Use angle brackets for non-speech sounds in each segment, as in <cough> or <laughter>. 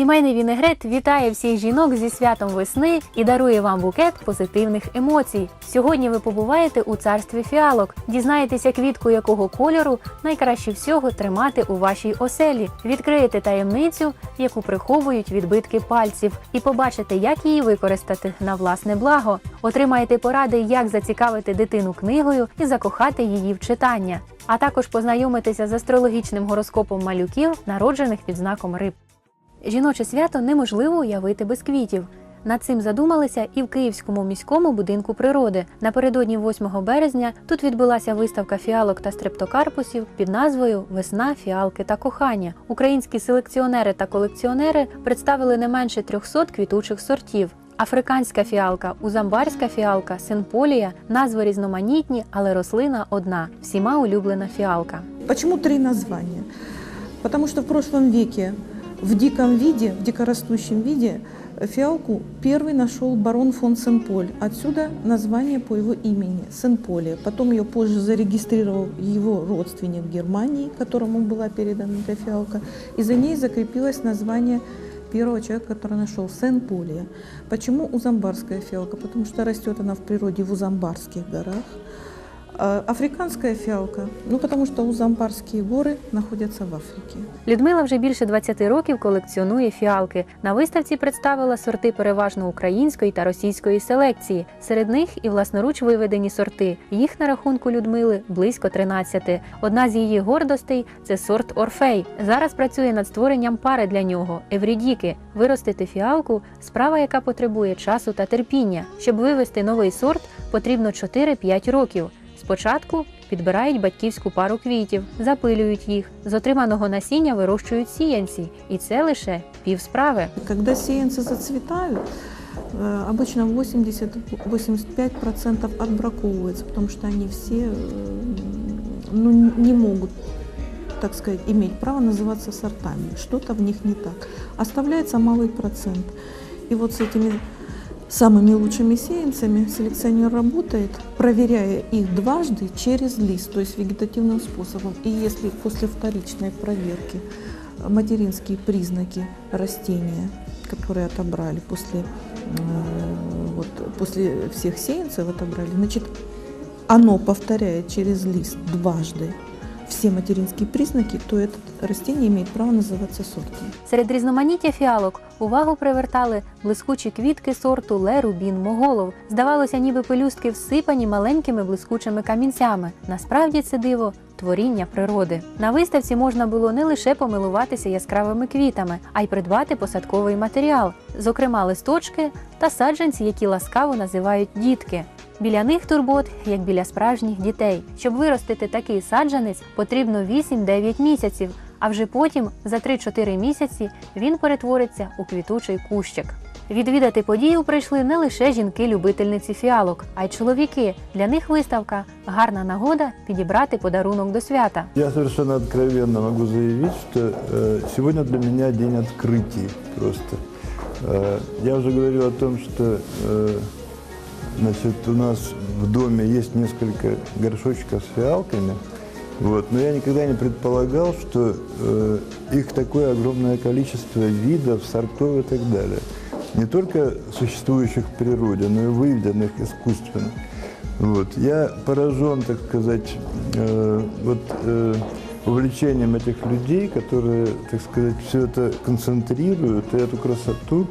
Сімейний вінегрет вітає всіх жінок зі святом весни і дарує вам букет позитивних емоцій. Сьогодні ви побуваєте у царстві фіалок, дізнаєтеся квітку якого кольору найкраще всього тримати у вашій оселі, відкриєте таємницю, яку приховують відбитки пальців, і побачите, як її використати на власне благо. Отримаєте поради, як зацікавити дитину книгою і закохати її в читання. А також познайомитеся з астрологічним гороскопом малюків, народжених під знаком риб. Жіноче свято неможливо уявити без квітів. Над цим задумалися і в Київському міському будинку природи. Напередодні 8 березня тут відбулася виставка фіалок та стрептокарпусів під назвою Весна, фіалки та кохання. Українські селекціонери та колекціонери представили не менше 300 квітучих сортів. Африканська фіалка, узамбарська фіалка, синполія назви різноманітні, але рослина одна всіма улюблена фіалка. Почему три названия? Потому что в прошлом веке в диком виде, в дикорастущем виде э, фиалку первый нашел барон фон Сен-Поль. Отсюда название по его имени – Сен-Полия. Потом ее позже зарегистрировал его родственник в Германии, которому была передана эта фиалка. И за ней закрепилось название первого человека, который нашел Сен-Полия. Почему узамбарская фиалка? Потому что растет она в природе в Узамбарских горах. А Африканская фиалка, ну потому что Узамбарские горы находятся в Африке. Людмила вже більше 20 років колекціонує фіалки. На виставці представила сорти переважно української та російської селекції. Серед них і власноруч виведені сорти. Їх на рахунку Людмили близько 13. Одна з її гордостей це сорт Орфей. Зараз працює над створенням пари для нього Еврідіки. Виростити фіалку справа, яка потребує часу та терпіння. Щоб вивести новий сорт, потрібно 4-5 років. Спочатку підбирають батьківську пару квітів, запилюють їх. З отриманого насіння вирощують сіянці, і це лише пів справи. Когда сеянцы зацветают, э, обычно 80-85% отбраковывается, потому что они все э, ну, не могут так сказать, иметь право называться сортами. Что-то в них не так. Оставляется малый процент. И вот с этими самыми лучшими сеянцами селекционер работает, проверяя их дважды через лист, то есть вегетативным способом. И если после вторичной проверки материнские признаки растения, которые отобрали после, э, вот, после всех сеянцев отобрали, значит, оно повторяет через лист дважды все материнские признаки, то это растение имеет право называться сортом. Серед різноманіття фіалок увагу привертали блискучі квітки сорту Ле Рубін Моголов. Здавалося, ніби пелюстки всипані маленькими блискучими камінцями. Насправді це диво. Творіння природи на виставці можна було не лише помилуватися яскравими квітами, а й придбати посадковий матеріал, зокрема листочки та саджанці, які ласкаво називають дітки. Біля них турбот, як біля справжніх дітей. Щоб виростити такий саджанець, потрібно 8-9 місяців, а вже потім, за 3-4 місяці, він перетвориться у квітучий кущик. Відвідати подію прийшли не лише жінки-любительниці фіалок, а й чоловіки. Для них виставка гарна нагода підібрати подарунок до свята. Я совершенно откровенно могу заявить, что э, сегодня для меня день открытий просто. Э, я уже говорил о том, что э, Значит, у нас в доме есть несколько горшочков с фиалками, вот, но я никогда не предполагал, что э, их такое огромное количество видов, сортов и так далее. Не только существующих в природе, но и выведенных искусственно. Вот. Я поражен, так сказать, э, вот, э, увлечением этих людей, которые, так сказать, все это концентрируют и эту красоту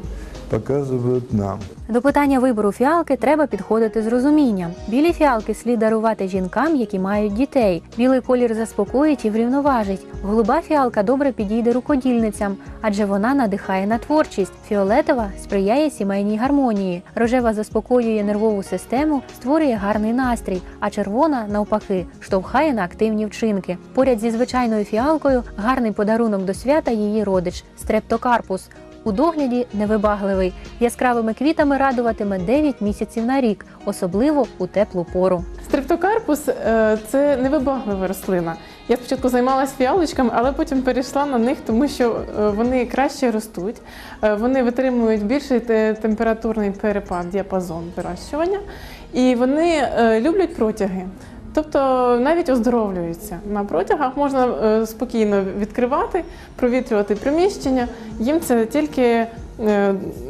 показывают нам. До питання вибору фіалки треба підходити з розумінням. Білі фіалки слід дарувати жінкам, які мають дітей. Білий колір заспокоїть і врівноважить. Голуба фіалка добре підійде рукодільницям, адже вона надихає на творчість. Фіолетова сприяє сімейній гармонії. Рожева заспокоює нервову систему, створює гарний настрій, а червона, навпаки, штовхає на активні вчинки. Поряд зі звичайною фіалкою гарний подарунок до свята її родич стрептокарпус. У догляді невибагливий, яскравими квітами радуватиме 9 місяців на рік, особливо у теплу пору. Стрептокарпус е, це невибаглива рослина. Я спочатку займалася фіалочками, але потім перейшла на них, тому що е, вони краще ростуть, е, вони витримують більший температурний перепад, діапазон вирощування, і вони люблять протяги. Тобто навіть оздоровлюються. На протягах можна е, спокійно відкривати, провітрювати приміщення. Їм це тільки е,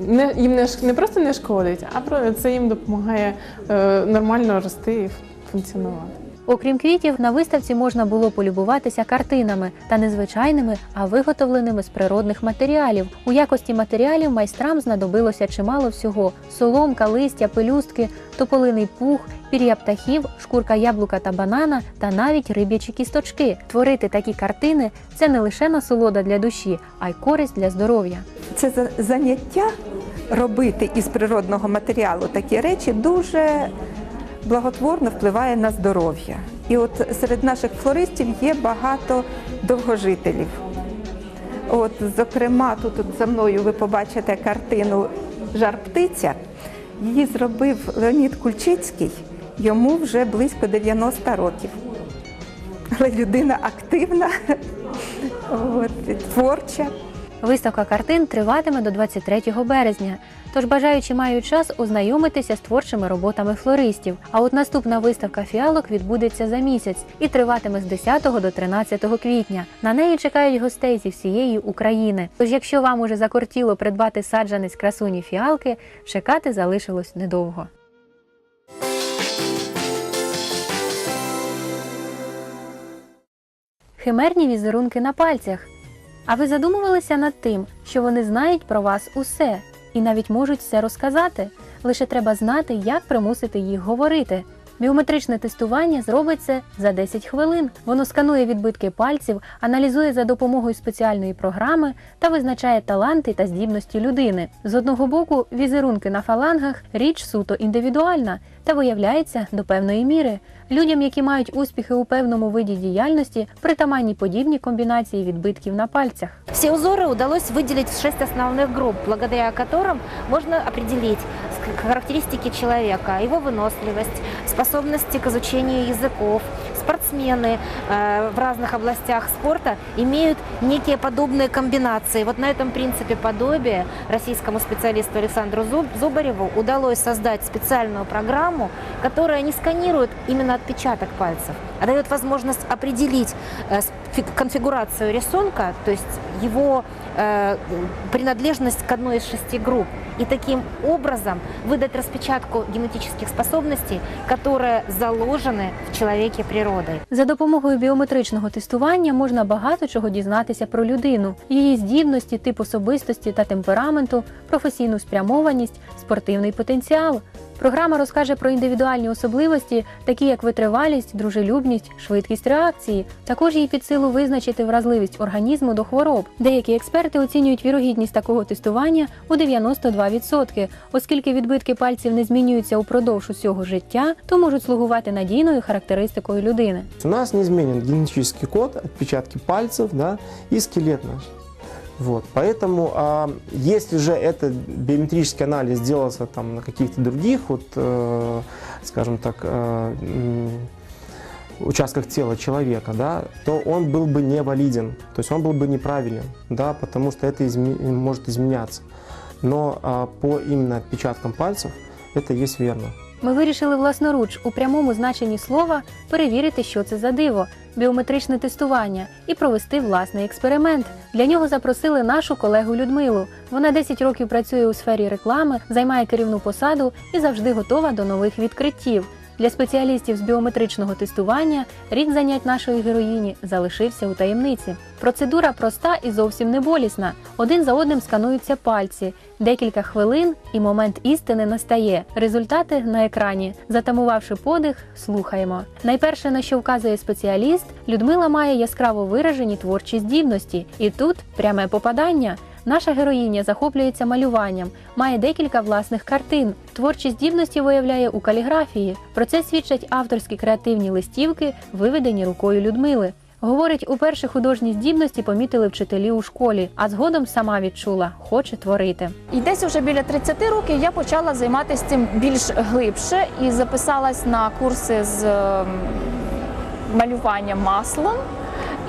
не, їм не, не просто не шкодить, а це їм допомагає е, нормально рости і функціонувати. Окрім квітів, на виставці можна було полюбуватися картинами та не звичайними, а виготовленими з природних матеріалів. У якості матеріалів майстрам знадобилося чимало всього: соломка, листя, пелюстки, тополиний пух, пір'я птахів, шкурка яблука та банана та навіть риб'ячі кісточки. Творити такі картини це не лише насолода для душі, а й користь для здоров'я. це за- заняття робити із природного матеріалу такі речі дуже благотворно впливає на здоров'я. І от серед наших флористів є багато довгожителів. От, зокрема, тут от за мною ви побачите картину Жар птиця. Її зробив Леонід Кульчицький, йому вже близько 90 років. Але людина активна, <laughs> от, творча. Виставка картин триватиме до 23 березня. Тож бажаючі мають час ознайомитися з творчими роботами флористів. А от наступна виставка фіалок відбудеться за місяць і триватиме з 10 до 13 квітня. На неї чекають гостей зі всієї України. Тож, якщо вам уже закортіло придбати саджанець красуні фіалки, чекати залишилось недовго. Химерні візерунки на пальцях. А ви задумувалися над тим, що вони знають про вас усе і навіть можуть все розказати? Лише треба знати, як примусити їх говорити. Біометричне тестування зробить це за 10 хвилин. Воно сканує відбитки пальців, аналізує за допомогою спеціальної програми та визначає таланти та здібності людини. З одного боку, візерунки на фалангах річ суто індивідуальна та виявляється до певної міри. Людям, які мають успіхи у певному виді діяльності, притаманні подібні комбінації відбитків на пальцях. Все узоры удалось выделить в шесть основных групп, благодаря которым можно определить ск- характеристики человека, его выносливость, способности к изучению языков. Спортсмены э, в разных областях спорта имеют некие подобные комбинации. Вот на этом принципе подобия российскому специалисту Александру Зуб- Зубареву удалось создать специальную программу, которая не сканирует именно отпечаток пальцев, а дает возможность определить э, конфигурацию рисунка, то есть его принадлежность к одной из шести групп. И таким образом выдать распечатку генетических способностей, которые заложены в человеке природой. За допомогою біометричного тестування можна багато чого дізнатися про людину, її здібності, тип особистості та темпераменту, професійну спрямованість, спортивний потенціал. Програма розкаже про індивідуальні особливості, такі як витривалість, дружелюбність, швидкість реакції. Також їй під силу визначити вразливість організму до хвороб. Деякі експерти оцінюють вірогідність такого тестування у 92%, оскільки відбитки пальців не змінюються упродовж усього життя, то можуть слугувати надійною характеристикою людини. У нас не изменен генетический код, отпечатки пальцев да, и скелет наш. Вот, поэтому, а, если же этот биометрический анализ делался там, на каких-то других, вот, э, скажем так, э, м, участках тела человека, да, то он был бы не валиден, то есть он был бы неправилен, да, потому что это изме- может изменяться. Но а, по именно отпечаткам пальцев это есть верно. Ми вирішили власноруч у прямому значенні слова перевірити, що це за диво, біометричне тестування і провести власний експеримент. Для нього запросили нашу колегу Людмилу. Вона 10 років працює у сфері реклами, займає керівну посаду і завжди готова до нових відкриттів. Для спеціалістів з біометричного тестування рік занять нашої героїні залишився у таємниці. Процедура проста і зовсім не болісна. Один за одним скануються пальці. Декілька хвилин і момент істини настає. Результати на екрані. Затамувавши подих, слухаємо. Найперше, на що вказує спеціаліст, Людмила має яскраво виражені творчі здібності, і тут пряме попадання. Наша героїня захоплюється малюванням, має декілька власних картин. Творчі здібності виявляє у каліграфії. Про це свідчать авторські креативні листівки, виведені рукою Людмили. Говорить, уперше художні здібності помітили вчителі у школі, а згодом сама відчула, хоче творити. І десь уже біля 30 років я почала займатися цим більш глибше і записалась на курси з ем, малювання маслом.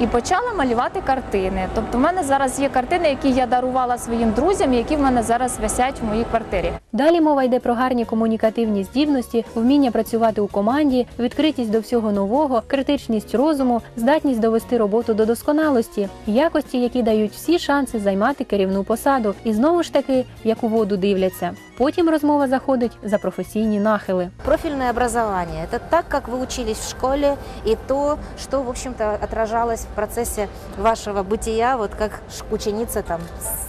І почала малювати картини. Тобто, в мене зараз є картини, які я дарувала своїм друзям, які в мене зараз висять в моїй квартирі. Далі мова йде про гарні комунікативні здібності, вміння працювати у команді, відкритість до всього нового, критичність розуму, здатність довести роботу до досконалості, якості, які дають всі шанси займати керівну посаду, і знову ж таки, як у воду дивляться. Потім розмова заходить за професійні нахили. Профильное образование – это так, как вы учились в школе, и то, что, в общем-то, отражалось в процессе вашего бытия, вот как ш- ученица там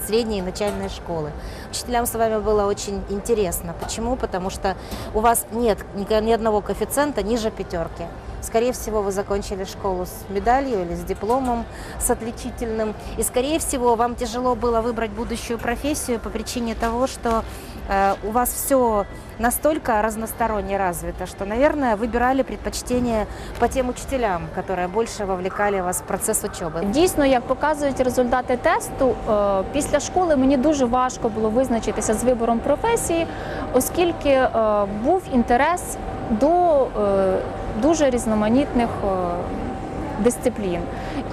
средней и начальной школы. Учителям с вами было очень интересно. Почему? Потому что у вас нет ни, ни одного коэффициента ниже пятерки. Скорее всего, вы закончили школу с медалью или с дипломом, с отличительным. И, скорее всего, вам тяжело было выбрать будущую профессию по причине того, что э, у вас все настолько разносторонне развито, что, наверное, выбирали предпочтение по тем учителям, которые больше вовлекали вас в процесс учебы. Дійсно, як показують результати тесту, е, після школи мені дуже важко було визначитися з вибором професії, оскільки е, був інтерес до е, дуже різноманітних е, дисциплін.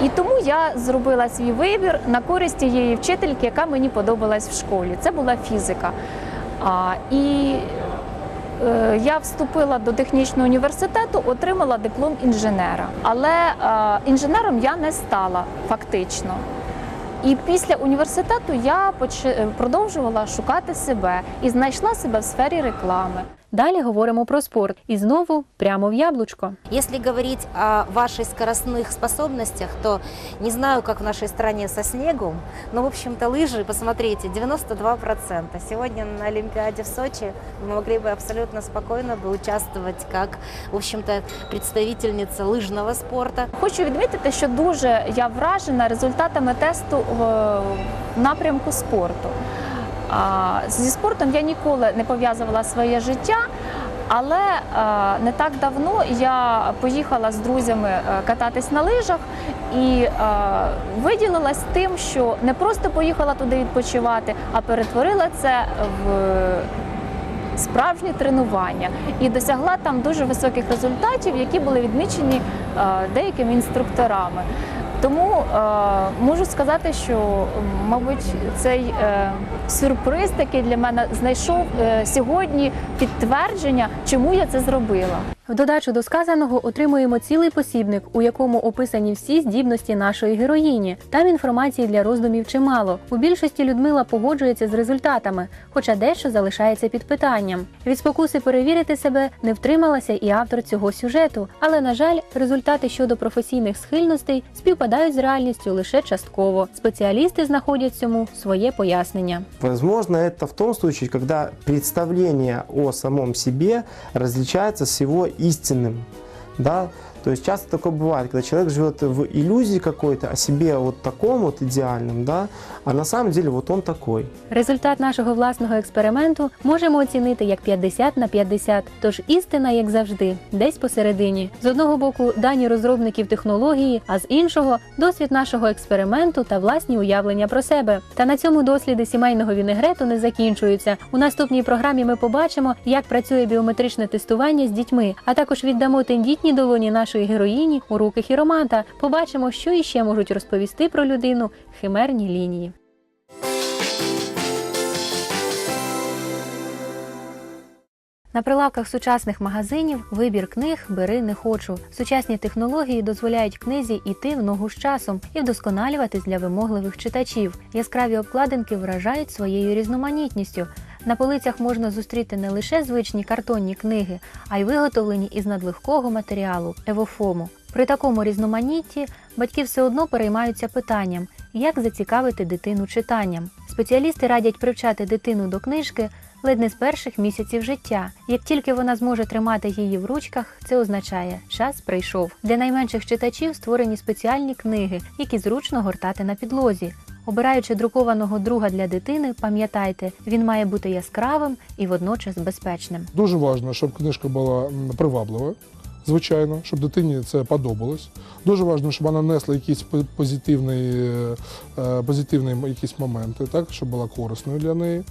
І тому я зробила свій вибір на користь тієї вчительки, яка мені подобалась в школі. Це була фізика. І Е, Я вступила до технічного університету, отримала диплом інженера, але е, інженером я не стала фактично. І після університету я продовжувала шукати себе і знайшла себе в сфері реклами. Далі говоримо про спорт і знову прямо в яблучко. Если говорить о ваших скоростных способностях, то не знаю, как в нашей стране со снегом, но, в общем-то, лыжи, посмотрите, 92%. Сегодня на Олимпиаде в Сочи вы могли бы абсолютно спокойно бы участвовать как, в общем-то, представительница лыжного спорта. Хочу відмітити, що дуже я вражена результатами тесту в в напрямку спорту. Зі спортом я ніколи не пов'язувала своє життя. Але не так давно я поїхала з друзями е, кататись на лижах і виділилась тим, що не просто поїхала туди відпочивати, а перетворила це в справжнє тренування і досягла там дуже високих результатів, які були відмічені е, деякими інструкторами. Тому е, можу сказати, що, мабуть, цей е, сюрприз такий для мене знайшов е, сьогодні підтвердження, чому я це зробила. В додачу до сказаного отримуємо цілий посібник, у якому описані всі здібності нашої героїні. Там інформації для роздумів чимало. У більшості Людмила погоджується з результатами, хоча дещо залишається під питанням. Від спокуси перевірити себе не втрималася і автор цього сюжету. Але на жаль, результати щодо професійних схильностей співпадають з реальністю лише частково. Спеціалісти знаходять цьому своє пояснення. Возможно, это в том случае, когда представление о самом себе различается с его истинным. Да? То есть часто такое бывает, когда человек живет в иллюзии какой-то о себе вот таком вот идеальном, да, а на самом деле вот он такой. Результат нашого власного експерименту можемо оцінити як 50 на 50, тож істина, як завжди, десь посередині. З одного боку, дані розробників технології, а з іншого досвід нашого експерименту та власні уявлення про себе. Та на цьому досліди сімейного вінегрету не закінчуються. У наступній програмі ми побачимо, як працює біометричне тестування з дітьми, а також віддамо тендітні долоні нашої героїні у руки хіроманта. Побачимо, що іще можуть розповісти про людину химерні лінії. На прилавках сучасних магазинів вибір книг бери не хочу. Сучасні технології дозволяють книзі йти в ногу з часом і вдосконалюватись для вимогливих читачів. Яскраві обкладинки вражають своєю різноманітністю. На полицях можна зустріти не лише звичні картонні книги, а й виготовлені із надлегкого матеріалу евофому. При такому різноманітті батьки все одно переймаються питанням, як зацікавити дитину читанням. Спеціалісти радять привчати дитину до книжки ледь не з перших місяців життя. Як тільки вона зможе тримати її в ручках, це означає, час прийшов. Для найменших читачів створені спеціальні книги, які зручно гортати на підлозі. Обираючи друкованого друга для дитини, пам'ятайте, він має бути яскравим і водночас безпечним. Дуже важливо, щоб книжка була приваблива, звичайно, щоб дитині це подобалось. Дуже важливо, щоб вона несла якісь позитивні, е, е, позитивні якісь моменти, так, щоб була корисною для неї.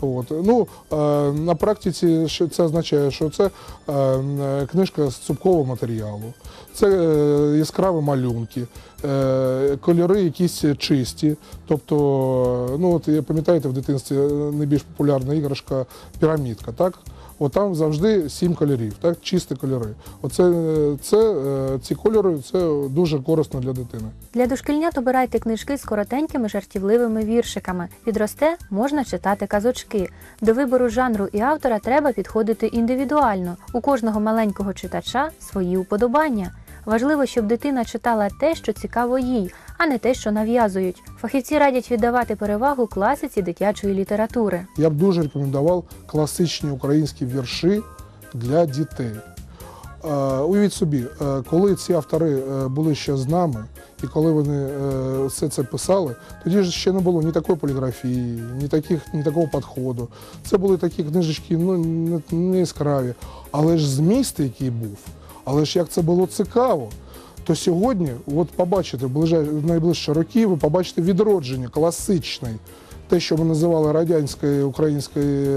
От. Ну, е, на практиці це означає, що це е, книжка з цупкового матеріалу, це е, яскраві малюнки, е, кольори якісь чисті. Тобто, е, ну от пам'ятаєте, в дитинстві е, найбільш популярна іграшка пірамідка, так? От там завжди сім кольорів, так? чисті кольори. Оце е, це, е, ці кольори це дуже корисно для дитини. Для дошкільнят обирайте книжки з коротенькими жартівливими віршиками. Підросте можна читати казочки. До вибору жанру і автора треба підходити індивідуально. У кожного маленького читача свої уподобання. Важливо, щоб дитина читала те, що цікаво їй, а не те, що нав'язують. Фахівці радять віддавати перевагу класиці дитячої літератури. Я б дуже рекомендував класичні українські вірші для дітей. Е, Уявіть собі, е, коли ці автори е, були ще з нами, і коли вони все це писали, тоді ж ще не було ні такої поліграфії, ні, таких, ні такого підходу. Це були такі книжечки ну, не яскраві. Але ж зміст, який був, але ж як це було цікаво. То сьогодні, от побачите, в найближчі роки, ви побачите відродження класичної те, що ми називали радянською української,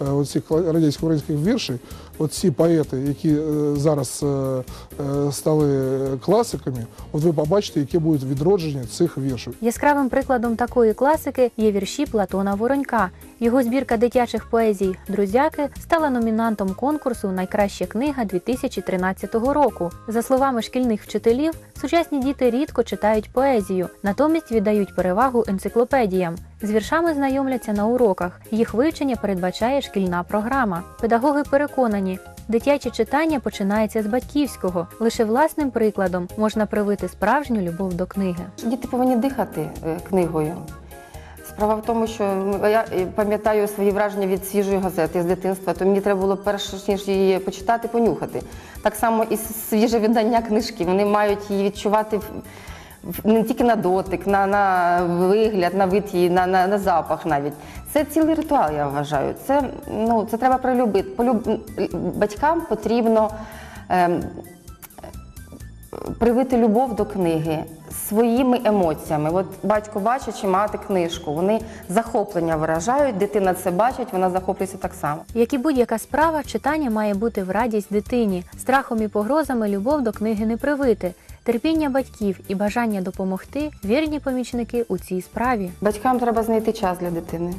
е, оці радянсько українських віршів, оці поети, які е, зараз е, е, стали класиками, от ви побачите, яке буде відродження цих віршів. Яскравим прикладом такої класики є вірші Платона Воронька. Його збірка дитячих поезій Друзяки стала номінантом конкурсу Найкраща книга 2013 року. За словами шкільних вчителів, сучасні діти рідко читають поезію, натомість віддають перевагу енциклопедіям. З віршами знайомляться на уроках. Їх вивчення передбачає шкільна програма. Педагоги переконані, дитяче читання починається з батьківського. Лише власним прикладом можна привити справжню любов до книги. Діти повинні дихати е, книгою. Справа в тому, що я е, пам'ятаю свої враження від свіжої газети з дитинства, то мені треба було перш ніж її почитати, понюхати. Так само і свіже видання книжки. Вони мають її відчувати не тільки на дотик, на, на вигляд, на вид її, на, на, на запах навіть. Це цілий ритуал, я вважаю. Це, ну, це треба прилюбити. Полюб... Батькам потрібно. ем, привити любов до книги своїми емоціями. От батько бачить чи мати книжку, вони захоплення виражають, дитина це бачить, вона захоплюється так само. Як і будь-яка справа, читання має бути в радість дитині. Страхом і погрозами любов до книги не привити. Терпіння батьків і бажання допомогти вірні помічники у цій справі. Батькам треба знайти час для дитини.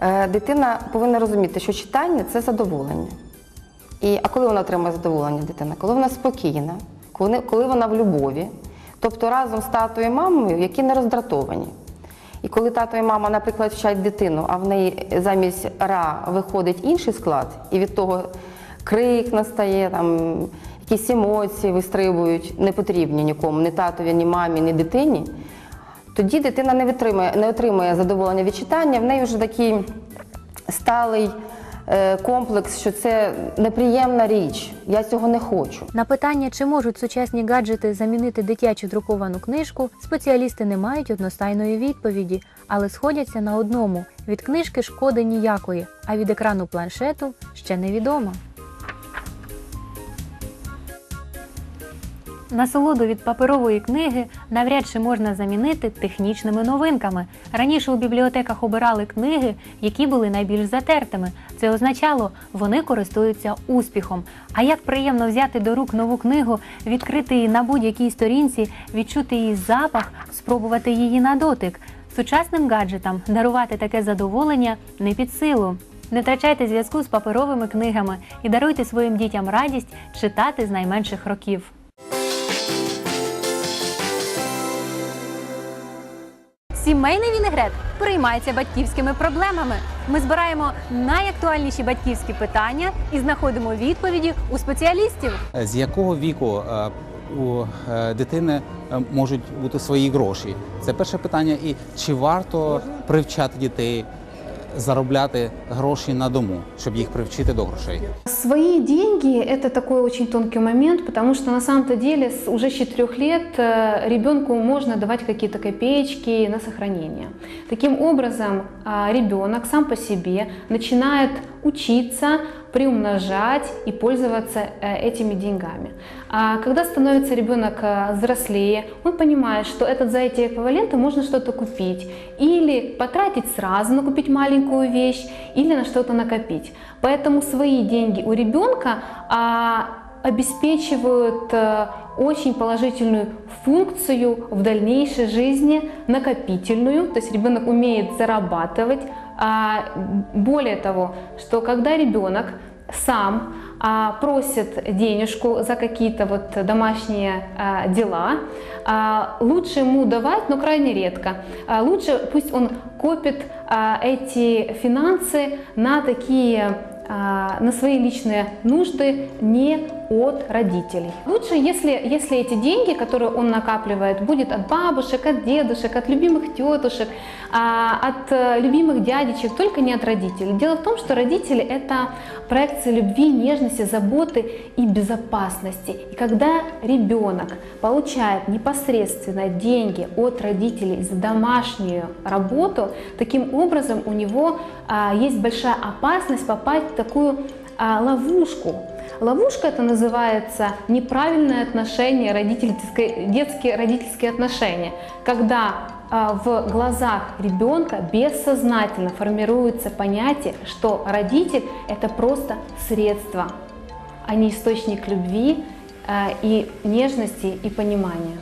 Е, Дитина повинна розуміти, що читання це задоволення. І, а коли вона отримує задоволення дитина? Коли вона спокійна, коли, коли вона в любові, тобто разом з татою і мамою, які не роздратовані. І коли тато і мама, наприклад, вчать дитину, а в неї замість ра виходить інший склад, і від того крик настає, там, якісь емоції вистрибують, не потрібні нікому, ні татові, ні мамі, ні дитині, тоді дитина не, витримує, не отримує задоволення від читання, в неї вже такий сталий е, комплекс, що це неприємна річ, я цього не хочу. На питання, чи можуть сучасні гаджети замінити дитячу друковану книжку, спеціалісти не мають одностайної відповіді, але сходяться на одному: від книжки шкоди ніякої, а від екрану планшету ще невідомо. Насолоду від паперової книги навряд чи можна замінити технічними новинками. Раніше у бібліотеках обирали книги, які були найбільш затертими. Це означало, вони користуються успіхом. А як приємно взяти до рук нову книгу, відкрити її на будь-якій сторінці, відчути її запах, спробувати її на дотик. Сучасним гаджетам дарувати таке задоволення не під силу. Не втрачайте зв'язку з паперовими книгами і даруйте своїм дітям радість читати з найменших років. Сімейний вінегрет приймається батьківськими проблемами. Ми збираємо найактуальніші батьківські питання і знаходимо відповіді у спеціалістів. З якого віку е, у е, дитини е, можуть бути свої гроші? Це перше питання. І чи варто привчати дітей заробляти гроші на дому, щоб їх привчити до грошей? Свои деньги – это такой очень тонкий момент, потому что на самом-то деле с- уже с 4 лет э, ребенку можно давать какие-то копеечки на сохранение. Таким образом, ребенок сам по себе начинает учиться приумножать и пользоваться э, этими деньгами. А когда становится ребенок э, взрослее, он понимает, что этот, за эти эквиваленты можно что-то купить. Или потратить сразу на купить маленькую вещь, или на что-то накопить. Поэтому свои деньги у ребенка а, обеспечивают э, очень положительную функцию в дальнейшей жизни, накопительную, то есть ребенок умеет зарабатывать. А, более того, что когда ребенок сам а, просит денежку за какие-то вот домашние а, дела, а, лучше ему давать, но крайне редко. А, лучше пусть он копит а, эти финансы на такие а, на свои личные нужды не от родителей. Лучше, если, если эти деньги, которые он накапливает, будет от бабушек, от дедушек, от любимых тетушек, а, от э, любимых дядечек, только не от родителей. Дело в том, что родители – это проекция любви, нежности, заботы и безопасности. И когда ребенок получает непосредственно деньги от родителей за домашнюю работу, таким образом у него а, есть большая опасность попасть в такую а, ловушку. Ловушка это называется неправильное отношение, родительское, детские родительские отношения, когда а, в глазах ребенка бессознательно формируется понятие, что родитель это просто средство, а не источник любви а, и нежности и понимания.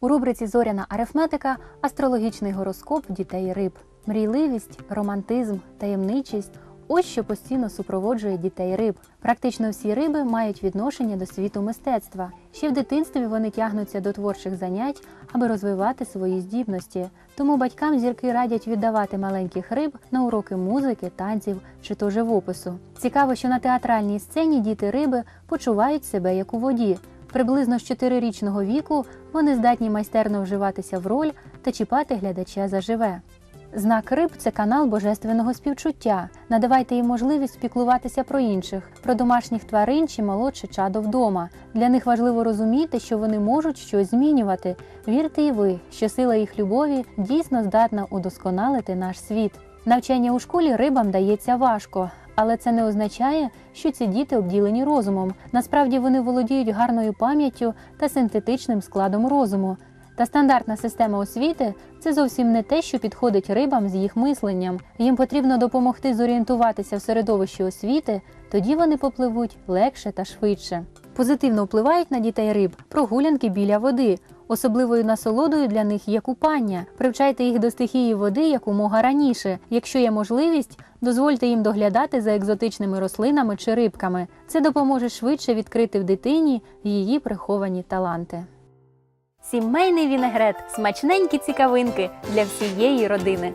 У рубриці Зоряна арифметика астрологічний гороскоп дітей риб. Мрійливість, романтизм, таємничість ось що постійно супроводжує дітей риб. Практично всі риби мають відношення до світу мистецтва. Ще в дитинстві вони тягнуться до творчих занять, аби розвивати свої здібності. Тому батькам зірки радять віддавати маленьких риб на уроки музики, танців чи то живопису. Цікаво, що на театральній сцені діти риби почувають себе як у воді. Приблизно з 4-річного віку вони здатні майстерно вживатися в роль та чіпати глядача заживе. Знак риб це канал божественного співчуття. Надавайте їм можливість спіклуватися про інших, про домашніх тварин чи молодше чадо вдома. Для них важливо розуміти, що вони можуть щось змінювати. Вірте і ви, що сила їх любові дійсно здатна удосконалити наш світ. Навчання у школі рибам дається важко, але це не означає, що ці діти обділені розумом. Насправді вони володіють гарною пам'яттю та синтетичним складом розуму. Та стандартна система освіти це зовсім не те, що підходить рибам з їх мисленням. Їм потрібно допомогти зорієнтуватися в середовищі освіти, тоді вони попливуть легше та швидше. Позитивно впливають на дітей риб прогулянки біля води. Особливою насолодою для них є купання. Привчайте їх до стихії води якомога раніше. Якщо є можливість, дозвольте їм доглядати за екзотичними рослинами чи рибками. Це допоможе швидше відкрити в дитині її приховані таланти. Сімейний вінегрет смачненькі цікавинки для всієї родини.